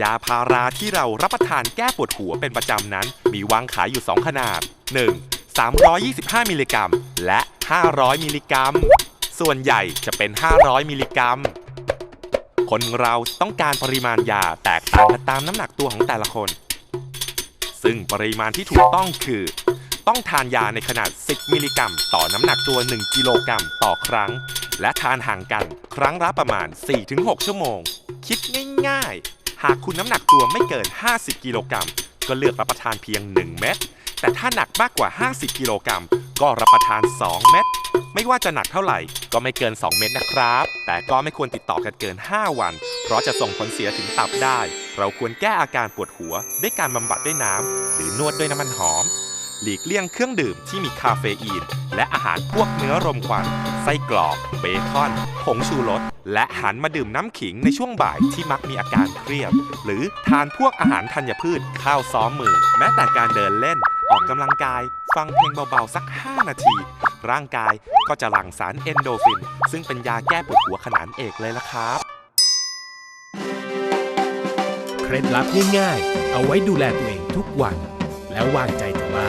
ยาพาราที่เรารับประทานแก้ปวดหัวเป็นประจำนั้น มีวางขายอยู่ 2 ขนาด 1. 325 มิลลิกรัม และ 500 มิลลิกรัม ส่วนใหญ่จะเป็น 500 มิลลิกรัม คนเราต้องการปริมาณยาแตกต่างกันตามน้ำหนักตัวของแต่ละคน ซึ่งปริมาณที่ถูกต้องคือ ต้องทานยาในขนาด 10 มิลลิกรัม ต่อน้ำหนักตัว 1 กิโลกรัมต่อครั้ง และทานห่างกันครั้งละประมาณ 4-6 ชั่วโมง คิดง่ายๆ หากคุณน้ำหนักตัวไม่เกิน 50 กิโลกรัมก็เลือกรับประทานเพียง 1 เม็ด แต่ถ้าหนักมากกว่า 50 กิโลกรัมก็รับประทาน 2 เม็ด ไม่ว่าจะหนักเท่าไหร่ก็ไม่เกิน 2 เม็ดนะครับ แต่ก็ไม่ควรติดต่อกันเกิน 5 วัน เพราะจะส่งผลเสียถึงตับได้ เราควรแก้อาการปวดหัว ด้วยการบำบัดด้วยน้ำหรือนวดด้วยน้ำมันหอม หลีกเลี่ยงเครื่องดื่มที่มีคาเฟอีน และอาหารพวกเนื้อรมควัน ไส้กรอกเบคอน ผงชูรส และหันมาดื่มน้ำขิงในช่วงบ่ายที่มักมีอาการเครียด หรือทานพวกอาหารธัญพืช ข้าวซ้อมมือ แม้แต่การเดินเล่น ออกกำลังกาย ฟังเพลงเบาๆสัก 5 นาที ร่างกายก็จะหลั่งสารเอนโดฟิน ซึ่งเป็นยาแก้ปวดหัวขนานเอกเลยละครับเคล็ดลับง่ายๆ เอาไว้ดูแลตัวเองทุกวัน แล้ววางใจเถอะว่า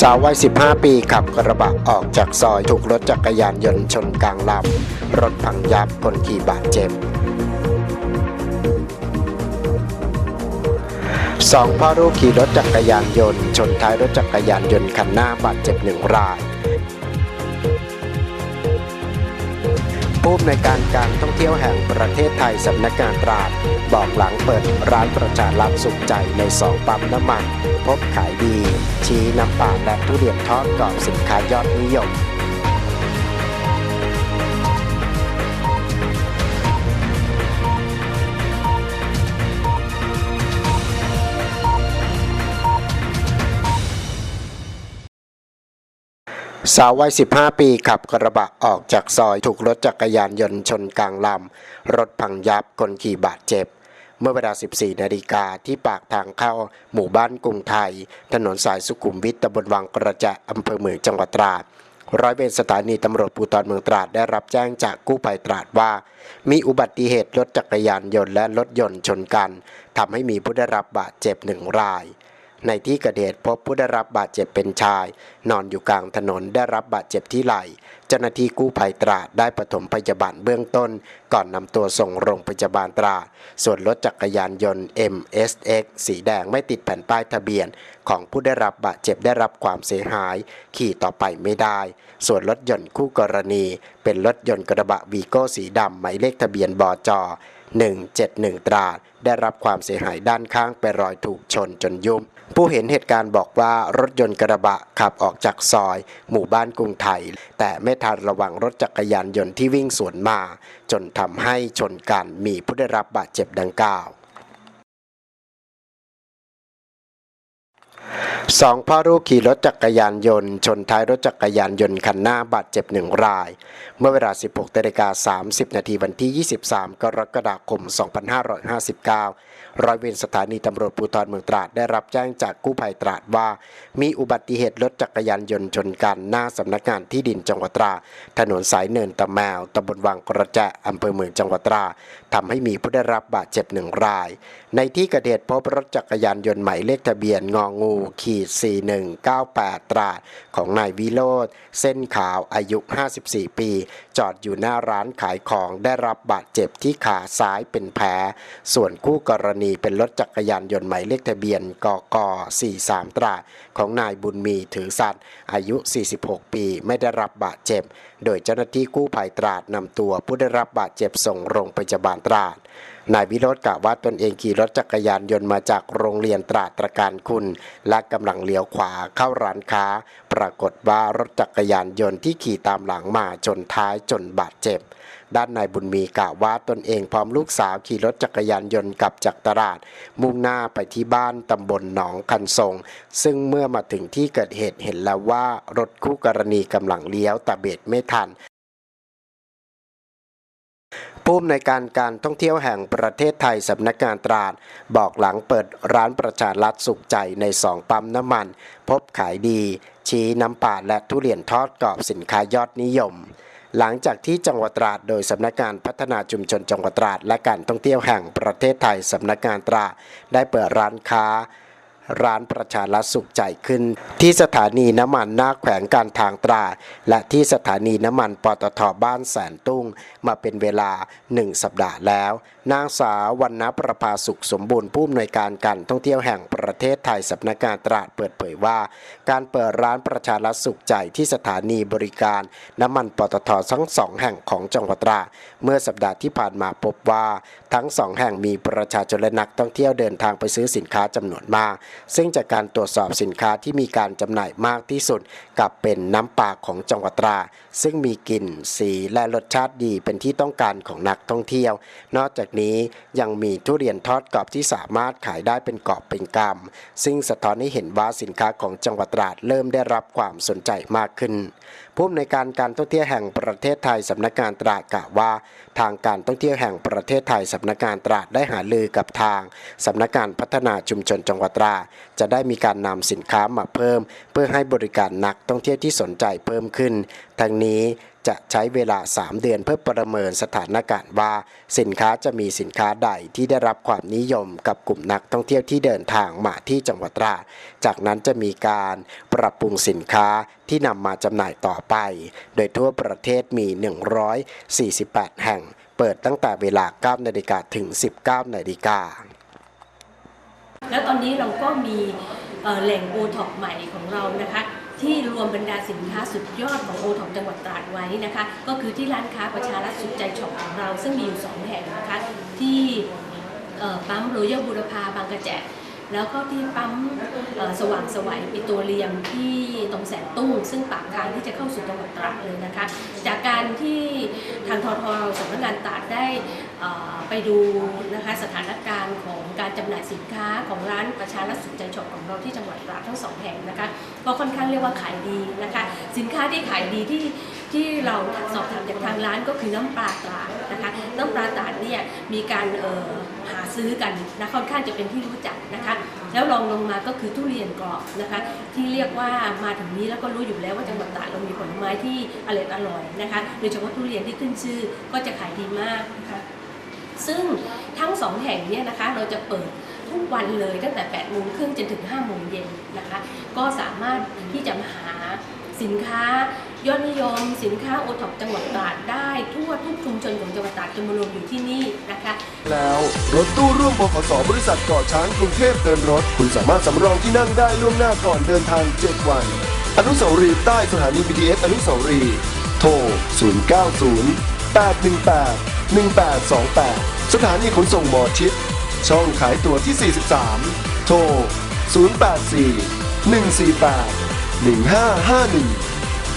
สาววัย 15 ปีขับกระบะออกจากซอยถูกรถจักรยานยนต์ชนกลางลำ รถพังยับคนขี่บาดเจ็บสองพ่อลูกขี่รถจักรยานยนต์ ชนท้ายรถจักรยานยนต์คันหน้าบาดเจ็บหนึ่งราย ผู้อำนวยการการท่องเที่ยวแห่งประเทศไทยสำนักงานตราด บอกหลังเปิดร้านประชารัฐสุขใจในสองปั๊มน้ำมัน พบขายดี ชี้น้ำปลาและทุเรียนทอดกรอบสินค้ายอดนิยม สาววัย 15 ปีขับกระบะออกจากซอยถูกรถจักรยานยนต์ชนกลางลำ รถพังยับคนขี่บาดเจ็บ เมื่อเวลา 14 นาฬิกาที่ปากทางเข้าหมู่บ้านกรุงไทย ถนนสายสุขุมวิทตำบลวังกระจะอำเภอเมืองจังหวัดตราด ร้อยเวรสถานีตำรวจภูธรเมืองตราดได้รับแจ้งจากกู้ภัยตราดว่า มีอุบัติเหตุรถจักรยานยนต์และรถยนต์ชนกันทำให้มีผู้ได้รับบาดเจ็บหนึ่งราย ในที่เกิดเหตุพบผู้ได้รับบาดเจ็บเป็นชาย นอนอยู่กลางถนนได้รับบาดเจ็บที่ไหล่ เจ้าหน้าที่กู้ภัยตราดได้ปฐมพยาบาลเบื้องต้น ก่อนนำตัวส่งโรงพยาบาลตราด ส่วนรถจักรยานยนต์ MSX สีแดงไม่ติดแผ่นป้ายทะเบียน ของผู้ได้รับบาดเจ็บได้รับความเสียหาย ขี่ต่อไปไม่ได้ ส่วนรถยนต์คู่กรณี เป็นรถยนต์กระบะวีโก้สีดำหมายเลขทะเบียนบจ 171 ตราด ได้รับความเสียหายด้านข้างเป็นรอยถูกชนจนยุ่มผู้เห็นเหตุการณ์บอกว่ารถยนต์กระบะขับออกจากซอย หมู่บ้านกรุงไทย แต่ไม่ทันระวังรถจักรยานยนต์ที่วิ่งสวนมา จนทำให้ชนกันมีผู้ได้รับบาดเจ็บดังกล่าว สองพ่อลูกขี่รถจักรยานยนต์ ชนท้ายรถจักรยานยนต์คันหน้าบาดเจ็บหนึ่งราย เมื่อเวลา 16นาฬิกา30 นาทีวันที่ 23 กรกฎาคม 2559 ร้อยเวรสถานีตำรวจภูธรเมืองตราดได้รับแจ้งจากกู้ภัยตราดว่า มีอุบัติเหตุรถจักรยานยนต์ชนกันหน้าสำนักงานที่ดินจังหวัดตราดถนนสายเนินตะแมวตำบลวังกระแจอำเภอเมืองจังหวัดตราดทำให้มีผู้ได้รับบาดเจ็บหนึ่งราย ในที่เกิดเหตุพบรถจักรยานยนต์หมายเลขทะเบียนงองูขีด4198 ตราดของนายวิโรธเส้นขาวอายุ 54 ปี จอดอยู่หน้าร้านขายของได้รับบาดเจ็บที่ขาซ้ายเป็นแผล ส่วนคู่กรณีเป็นรถจักรยานยนต์หมายเลขทะเบียนกก43 ตราดของนายบุญมีถือสัตว์ อายุ 46 ปีไม่ได้รับบาดเจ็บ โดยเจ้าหน้าที่กู้ภัยตราดนำตัวผู้ได้รับบาดเจ็บส่งโรงพยาบาลตราด นายวิโรธกล่าวว่าตนเองขี่รถจักรยานยนต์มาจากโรงเรียนตราตรการคุณ และกำลังเลี้ยวขวาเข้าร้านค้า ปรากฏว่ารถจักรยานยนต์ที่ขี่ตามหลังมาจนท้ายจนบาดเจ็บ ด้านนายบุญมีกล่าวว่าตนเองพร้อมลูกสาวขี่รถจักรยานยนต์กลับจากตลาด มุ่งหน้าไปที่บ้านตำบลหนองคันทรง ซึ่งเมื่อมาถึงที่เกิดเหตุเห็นแล้วว่ารถคู่กรณีกำลังเลี้ยวแต่เบรกไม่ทัน ผู้อำนวยการการท่องเที่ยวแห่งประเทศไทยสำนักงานตราด บอกหลังเปิดร้านประชารัฐสุขใจในสองปั๊มน้ำมัน พบขายดี ชี้น้ำปลาและทุเรียนทอดกรอบสินค้ายอดนิยม หลังจากที่จังหวัดตราดโดยสำนักงานพัฒนาชุมชนจังหวัดตราด และการท่องเที่ยวแห่งประเทศไทยสำนักงานตราดได้เปิดร้านค้า ร้านประชารัฐสุขใจขึ้น ที่สถานีน้ำมันหน้าแขวงการทางตรา และที่สถานีน้ำมันปตทบ้านแสนตุ้ง มาเป็นเวลา 1 สัปดาห์แล้ว นางสาววรรณประภาสุขสมบูรณ์ผู้อำนวยการการท่องเที่ยวแห่งประเทศไทยสำนักงานตราดเปิดเผยว่า การเปิดร้านประชารัฐสุขใจที่สถานีบริการ น้ำมันปตททั้งสองแห่งของจังหวัดตราดเมื่อสัปดาห์ที่ผ่านมาพบว่าทั้งสองแห่งมีประชาชนและนักท่องเที่ยวเดินทางไปซื้อสินค้าจำนวนมาก ซึ่งจากการตรวจสอบสินค้าที่มีการจำหน่ายมากที่สุดกับเป็นน้ำปลาของจังหวัดตราซึ่งมีกลิ่นสีและรสชาติดีเป็นที่ต้องการของนักท่องเที่ยว นอกจากนี้ยังมีทุเรียนทอดกรอบที่สามารถขายได้เป็นกรอบเป็นกำซึ่งสะท้อนให้เห็นว่าสินค้าของจังหวัดตราดเริ่มได้รับความสนใจมากขึ้น ผู้อำนวยการการท่องเที่ยวแห่งประเทศไทยสำนักงานตราดกล่าวว่า ทางการท่องเที่ยวแห่งประเทศไทยสำนักงานตราดได้หาลือกับทางสำนักงานพัฒนาชุมชนจังหวัดตราดจะได้มีการนำสินค้ามาเพิ่ม เพื่อให้บริการนักท่องเที่ยวที่สนใจเพิ่มขึ้น ทั้งนี้จะใช้เวลา 3 เดือนเพื่อประเมินสถานการณ์ว่า สินค้าจะมีสินค้าใดที่ได้รับความนิยมกับกลุ่มนักท่องเที่ยวที่เดินทางมาที่จังหวัดตราด จากนั้นจะมีการปรับปรุงสินค้า ที่นำมาจำหน่ายต่อไป โดยทั่วประเทศมี 148 แห่ง เปิดตั้งแต่เวลา 9 นาฬิกาถึง 19 นาฬิกา แล้วตอนนี้เราก็มีแหล่งโอท็อปใหม่ของเรานะคะที่รวมบรรดาสินค้าสุดยอดของโอท็อปจังหวัดตราดไว้นะคะ ก็คือที่ร้านค้าประชารัฐสุขใจช็อปของเรา ซึ่งมีอยู่สองแห่งนะคะที่ปั๊มโรยัลบุรพาบางกระแจ แล้วก็ที่ปั๊มสว่างสวัยปิโตรเลียมที่ตรงแสนตุ้งซึ่งปากทางที่จะเข้าสู่จังหวัดตราดเลยนะคะ จากการที่ทางททสำนักงานตราดได้ไปดูนะคะสถานการณ์ของการจำหน่ายสินค้าของร้านประชารัฐสุขใจช็อปของเราที่จังหวัดตราดทั้งสองแห่งนะคะก็ค่อนข้างเรียกว่าขายดีนะคะ สินค้าที่ขายดีที่ที่เราสอบถามจากทางร้านก็คือน้ำปลาตราดนะคะน้ำปลาตราดเนี่ยมีการหาซื้อกันนะค่อนข้างจะเป็นที่รู้จักนะคะแล้วรองลงมาก็คือทุเรียนกรอบนะคะที่เรียกว่ามาถึงนี้แล้วก็รู้อยู่แล้วว่าจังหวัดตราดเรามีผลไม้ที่อร่อยอร่อยนะคะโดยเฉพาะทุเรียนที่ขึ้นชื่อก็จะขายดีมากนะคะซึ่งทั้งสองแห่งเนี่ยนะคะเราจะเปิดทุกวันเลยตั้งแต่8โมงครึ่งจนถึง5โมงเย็นนะคะก็สามารถที่จะมาหาสินค้า ยอดนิยมสินค้าโอท็อปจังหวัดตราดได้ ทั่วทุกชุมชนของจังหวัดตราดจมารวมอยู่ที่นี่นะคะ แล้วรถตู้ร่วมบขสบริษัทเกาะช้างกรุงเทพเดินรถ คุณสามารถสำรองที่นั่งได้ล่วงหน้าก่อนเดินทาง 7 วัน อนุสาวรีย์ใต้สถานี BTS อนุสาวรีย์โทร 090 818 1828 สถานีขนส่งหมอชิด ช่องขายตั๋วที่ 43 โทร 084 148 1551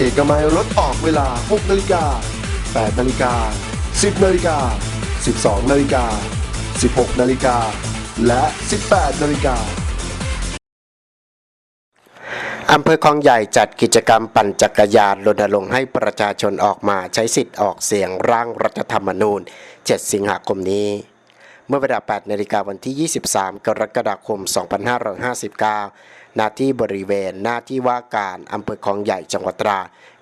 เอกมัยรถออกเวลา 6นาฬิกา8นาฬิกา10นาฬิกา12นาฬิกา16นาฬิกาและ 18นาฬิกาอำเภอคลองใหญ่จัดกิจกรรมปั่นจักรยานรณรงค์ให้ประชาชนออกมาใช้สิทธิ์ออกเสียงร่างรัฐธรรมนูญ 7 สิงหาคมนี้ เมื่อเวลา 8 นาฬิกาวันที่ 23 กรกฎาคม 2559 ณที่บริเวณหน้าที่ว่าการอำเภอคลองใหญ่จังหวัดตรา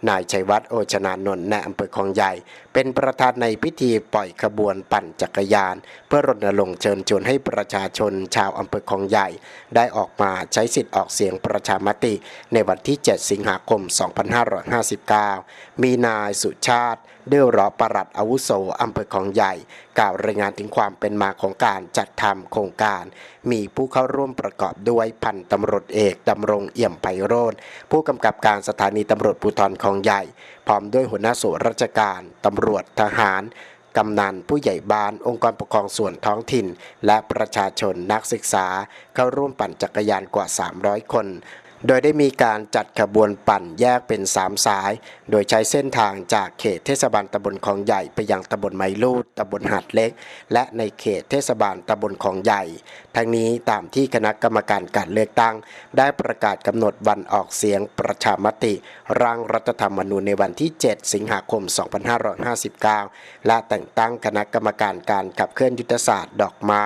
นายชัยวัฒน์โอชนานนท์ในอำเภอคลองใหญ่ เป็นประธานในพิธีปล่อยขบวนปั่นจักรยาน เพื่อรณรงค์เชิญชวนให้ประชาชนชาวอำเภอคลองใหญ่ ได้ออกมาใช้สิทธิ์ออกเสียงประชามติ ในวันที่ 7 สิงหาคม 2559 มีนายสุชาติ ดือรอประหลัดอาวุโสอำเภอคลองใหญ่ กล่าวรายงานถึงความเป็นมาของการจัดทำโครงการ มีผู้เข้าร่วมประกอบด้วยพันตำรวจเอกดำรงเอี่ยมไพโรธผู้กำกับการสถานีตำรวจภูธรคลองใหญ่ พร้อมด้วยหัวหน้าส่วนราชการตำรวจทหารกำนันผู้ใหญ่บ้านองค์กรปกครองส่วนท้องถิ่น และประชาชนนักศึกษาเข้าร่วมปั่นจักรยานกว่า 300 คน โดยได้มีการจัดขบวนปั่นแยกเป็น 3 สาย โดยใช้เส้นทางจากเขตเทศบาลตำบลคลองใหญ่ไปยังตำบลไมลูดตำบลหาดเล็ก และในเขตเทศบาลตำบลคลองใหญ่ ทั้งนี้ตามที่คณะกรรมการการเลือกตั้ง ได้ประกาศกำหนดวันออกเสียงประชามติ ร่างรัฐธรรมนูญในวันที่ 7 สิงหาคม 2559 และแต่งตั้งคณะกรรมการการขับเคลื่อนยุทธศาสตร์ดอกไม้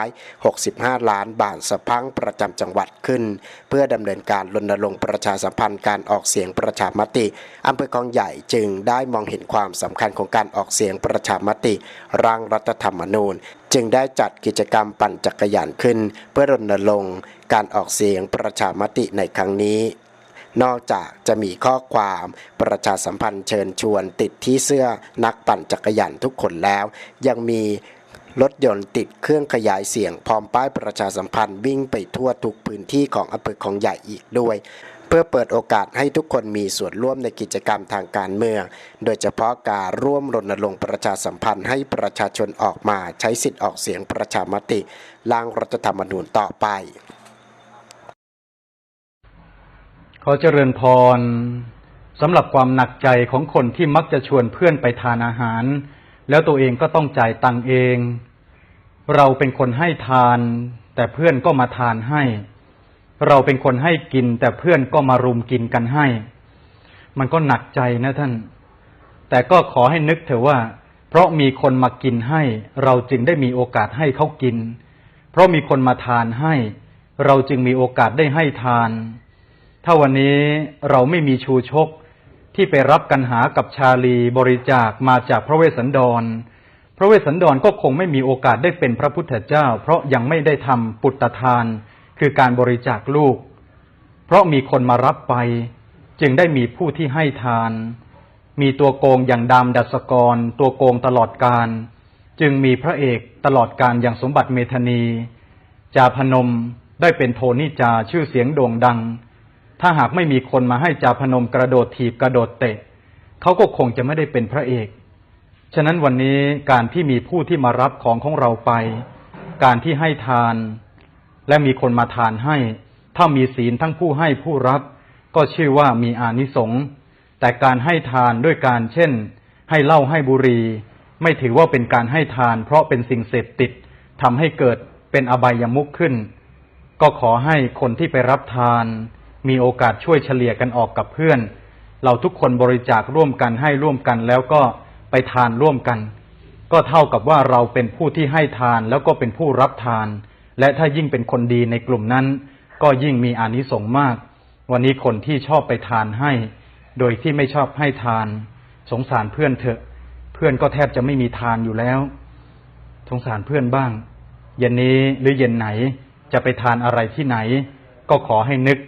65 ล้านบาทสะพังประจำจังหวัดขึ้น เพื่อดำเนินการรณรงค์ประชาสัมพันธ์การออกเสียงประชามติอำเภอคลองใหญ่จึงได้มองเห็นความสำคัญของการออกเสียงประชามติร่างรัฐธรรมนูญ จึงได้จัดกิจกรรมปั่นจักรยานขึ้น เพื่อรณรงค์การออกเสียงประชามติในครั้งนี้นอกจากจะมีข้อความประชาสัมพันธ์เชิญชวนติดที่เสื้อนักปั่นจักรยานทุกคนแล้ว ยังมี รถยนต์ติดเครื่องขยายเสียงพร้อมป้ายประชาสัมพันธ์วิ่งไปทั่วทุกพื้นที่ของอำเภอของใหญ่อีกด้วย เพื่อเปิดโอกาสให้ทุกคนมีส่วนร่วมในกิจกรรมทางการเมือง โดยเฉพาะการร่วมรณรงค์ประชาสัมพันธ์ให้ประชาชนออกมาใช้สิทธิ์ออกเสียงประชามติร่างรัฐธรรมนูญต่อไป ขอเจริญพรสำหรับความหนักใจของคนที่มักจะชวนเพื่อนไปทานอาหาร แล้วตัวเองก็ต้องจ่ายตังเอง เราเป็นคนให้ทาน แต่เพื่อนก็มาทานให้ เราเป็นคนให้กิน แต่เพื่อนก็มารุมกินกันให้ มันก็หนักใจนะท่าน แต่ก็ขอให้นึกเถอะว่า เพราะมีคนมากินให้ เราจึงได้มีโอกาสให้เขากิน เพราะมีคนมาทานให้ เราจึงมีโอกาสได้ให้ทาน ถ้าวันนี้เราไม่มีชูชกที่ไปรับกันหากับชาลีบริจาคมาจากพระเวสสันดร พระเวสสันดรก็คงไม่มีโอกาสได้เป็นพระพุทธเจ้า เพราะยังไม่ได้ทำปุตตทาน คือการบริจาคลูก เพราะมีคนมารับไป จึงได้มีผู้ที่ให้ทาน มีตัวโกงอย่างดามดัสกร ตัวโกงตลอดการ จึงมีพระเอกตลอดการอย่างสมบัติเมธนี จาพนมได้เป็นโทนิจาชื่อเสียงโด่งดัง ถ้าหากไม่มีคนมาให้จาพนมกระโดดถีบกระโดดเตะ เขาก็คงจะไม่ได้เป็นพระเอก ฉะนั้นวันนี้การที่มีผู้ที่มารับของของเราไป การที่ให้ทาน และมีคนมาทานให้ ถ้ามีศีลทั้งผู้ให้ผู้รับ ก็ชื่อว่ามีอานิสงส์แต่การให้ทานด้วยการเช่น ให้เหล้าให้บุหรี่ไม่ถือว่าเป็นการให้ทาน เพราะเป็นสิ่งเสพติดทำให้เกิดเป็นอบายมุขขึ้น ก็ขอให้คนที่ไปรับทาน มีโอกาสช่วยเฉลี่ยกันออกกับเพื่อน เราทุกคนบริจาคร่วมกันให้ร่วมกันแล้วก็ ไปทานร่วมกัน ก็เท่ากับว่าเราเป็นผู้ที่ให้ทานแล้วก็เป็นผู้รับทาน และถ้ายิ่งเป็นคนดีในกลุ่มนั้น ก็ยิ่งมีอานิสงส์มาก วันนี้คนที่ชอบไปทานให้ โดยที่ไม่ชอบให้ทาน สงสารเพื่อนเถอะ เพื่อนก็แทบจะไม่มีทานอยู่แล้ว สงสารเพื่อนบ้าง เย็นนี้หรือเย็นไหนจะไปทานอะไรที่ไหน ก็ขอให้นึก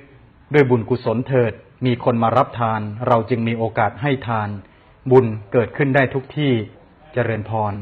ด้วยบุญกุศลเถิด มีคนมารับทาน เราจึงมีโอกาสให้ทาน บุญเกิดขึ้นได้ทุกที่เจริญพร